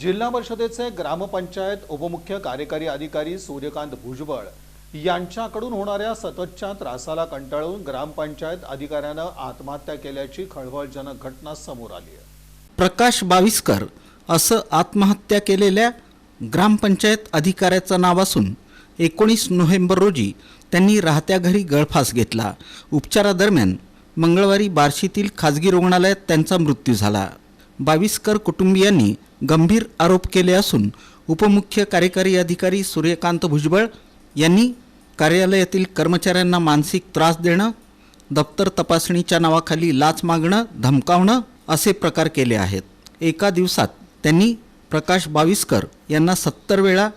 जिल्हा परिषदेचे ग्रामपंचायत उपमुख्य कार्यकारी अधिकारी सूर्यकांत भुजबळ यांच्याकडून होणाऱ्या सततच्या त्रासाला कंटाळून ग्रामपंचायत अधिकाऱ्यानं आत्महत्या केल्याची खळबळजनक घटना समोर आली आहे. प्रकाश बाविस्कर असं आत्महत्या केलेल्या ग्रामपंचायत अधिकाऱ्याचं नाव असून एकोणीस नोव्हेंबर रोजी त्यांनी राहत्या घरी गळफास घेतला. उपचारादरम्यान मंगळवारी बार्शीतील खाजगी रुग्णालयात त्यांचा मृत्यू झाला. बाविस्कर कुटुंबियांनी गंभीर आरोप केले असून उपमुख्य कार्यकारी अधिकारी सूर्यकांत भुजबळ यांनी कार्यालयातील कर्मचाऱ्यांना मानसिक त्रास देणं दप्तर तपासणीच्या नावाखाली लाच मागणं धमकावणं असे प्रकार केले आहेत. एका दिवसात त्यांनी प्रकाश बाविस्कर यांना सत्तर वेळा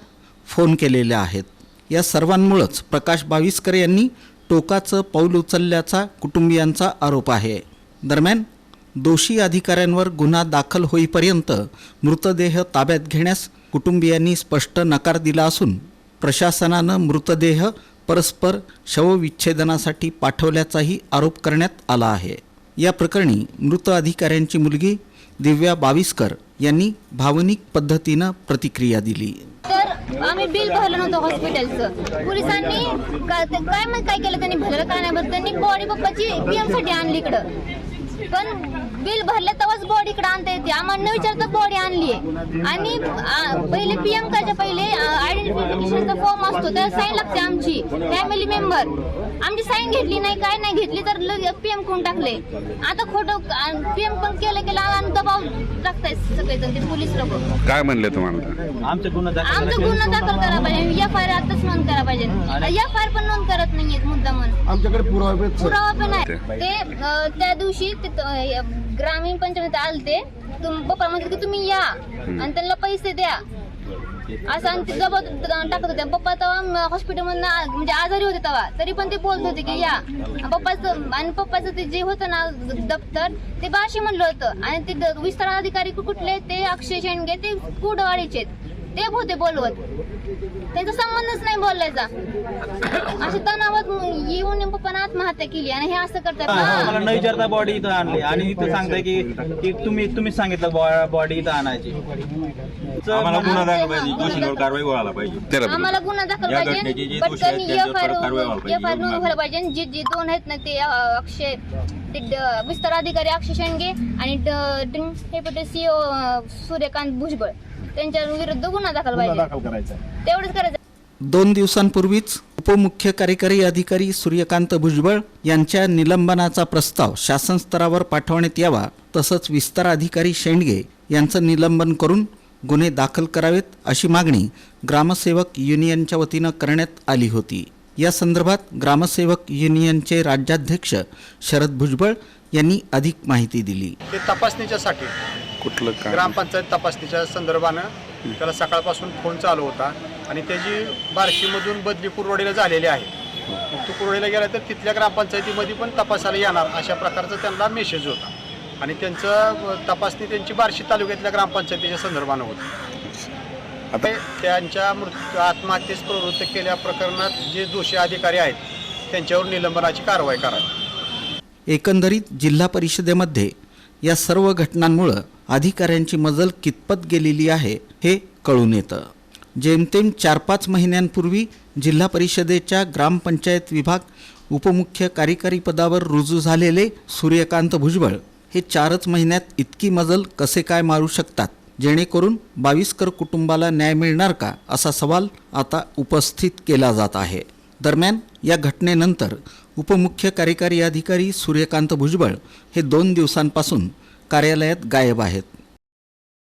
फोन केलेले आहेत. या सर्वांमुळंच प्रकाश बाविस्कर यांनी टोकाचं पाऊल उचलल्याचा कुटुंबियांचा आरोप आहे. दरम्यान दोषी अधिकाऱ्यांवर गुन्हा दाखल होईपर्यंत मृतदेह ताब्यात घेण्यास कुटुंबियांनी स्पष्ट नकार दिला असून प्रशासनानं मृतदेह परस्पर शवविच्छेदनासाठी पाठवल्याचाही आरोप करण्यात आला आहे. या प्रकरणी मृत अधिकाऱ्यांची मुलगी दिव्या बाविस्कर यांनी भावनिक पद्धतीनं प्रतिक्रिया दिली. तर आम्ही बिल भरलं नव्हतं हॉस्पिटलचं. पोलिसांनी काय काय केलं त्यांनी? भरलं का नाही? भरलं त्यांनी बॉडी पप्पाची पीएमसाठी आणली इकडं. पण बिल भरलं तेव्हाच बॉडी इकडे आणता येते. आम्हाला न विचारता बॉडी आणली आणि आ, पहिले पीएम काच्या पहिले आयडेंटिफिकेशनचा फॉर्म असतो. त्याला साईन लागते आमची. फॅमिली मेंबर आमची साईन घेतली नाही काय नाही घेतली तर पीएम करून टाकले. आता खोटं पीएम पण केलं केलं आणि दबाव टाकताय सगळेजण ते पोलीस लोक. काय म्हणले तुम्हाला? आमचे गुन्हा दाखल आमचा गुन्हा दाखल करा पाहिजे. एफ आय आर आताच नोंद करा पाहिजे. एफ आय आर पण नोंद करत नाहीयेत मुद्दा म्हणून आमच्याकडे पुरावे आहेत, पण आहे ते अं, त्या दिवशी ते त- अं, ग्रामीण पंचायत आलते. तुम पप्पा म्हणते की तुम्ही या आणि त्यांना पैसे द्या. असं आणि ते जबाब टाकत होते. पप्पा तेव्हा हॉस्पिटल मधनं म्हणजे आजारी होते तेव्हा. तरी पण ते बोलत होते की या. पप्पाचं आणि पप्पाचं ते जे होतं ना दप्तर ते बाशी म्हणलं होतं. आणि ते द- विस्तार अधिकारी कुठले ते अक्षय शेंडगे ते कुडवाडीचे ते होते बोलवत. त्यांचा संबंधच नाही बोलायचा. अशा तणावात येऊन पप्पानं आत्महत्या केली आणि हे असं करतात मला ना विचारता बॉडी इथं आणली. आणि इथं सांगताय की की तुम्ही तुम्हीच सांगितलं बॉडी इथं आणायची. आम्हाला गुन्हा दाखल पाहिजे. दोषींवर कारवाई व्हायला पाहिजे. त्याला बोला. आम्हाला गुन्हा दाखल या पाहिजे. जे दोषी पटकन आहेत त्यांच्यावर एफ आय कारवाई व्हायला पाहिजे. नोंद व्हायला जे जे दोन आहेत ना ते अं, अक्षय ते ड- विस्तार अधिकारी अक्षय शेंडगे आणि हे सीओ सूर्यकांत भुजबळ. त्यांच्या विरुद्ध गुन्हा दाखल गुन्हा पाहिजे. दाखल करायचा आहे. तेवढंच करायचं. दोन दिवसांपूर्वीच उपमुख्य कार्यकारी अधिकारी सूर्यकांत भुजबळ यांच्या निलंबनाचा प्रस्ताव शासन स्तरावर पाठवण्यात यावा तसंच विस्तार अधिकारी शेंडगे यांचं निलंबन करून गुन्हे दाखल करावेत अशी मागणी ग्रामसेवक युनियनच्या वतीनं करण्यात आली होती. या संदर्भात ग्रामसेवक युनियनचे राज्याध्यक्ष शरद भुजबळ यांनी अधिक माहिती दिली. ते तपासणीच्यासाठी कुठलं काय? ग्रामपंचायत तपासणीच्या संदर्भानं त्याला सकाळपासून फोन चालू होता आणि त्याची बार्शीमधून बदली कुरवाडीला झालेली आहे मग तो कुरवाडीला गेला तर तिथल्या ग्रामपंचायतीमध्ये पण तपासायला येणार अशा प्रकारचा त्यांना मेसेज होता. आणि त्यांचं तपासणी त्यांची बार्शी तालुक्यातल्या ग्रामपंचायतीच्या संदर्भानं होती. आता ते त्यांच्या मृत्यू आत्महत्येस प्रवृत्त केल्या प्रकरणात जे दोषी अधिकारी आहेत त्यांच्यावर निलंबनाची कारवाई करावी. एकंदरीत जिल्हा परिषदेमध्ये या सर्व घटनांमुळं अधिकाऱ्यांची मजल कितपत गेलेली आहे हे कळून येतं. जेमतेम चार पाच महिन्यांपूर्वी जिल्हा परिषदेच्या ग्रामपंचायत विभाग उपमुख्य कार्यकारी पदावर रुजू झालेले सूर्यकांत भुजबळ हे चारच महिन्यात इतकी मजल कसे काय मारू शकतात? जेणेकरून बाविस्कर कुटुंबाला न्याय मिळणार का? असा सवाल आता उपस्थित केला जात आहे. दरम्यान या घटनेनंतर उपमुख्य कार्यकारी अधिकारी सूर्यकांत भुजबळ हे दोन दिवसांपासून कार्यालयात गायब आहेत.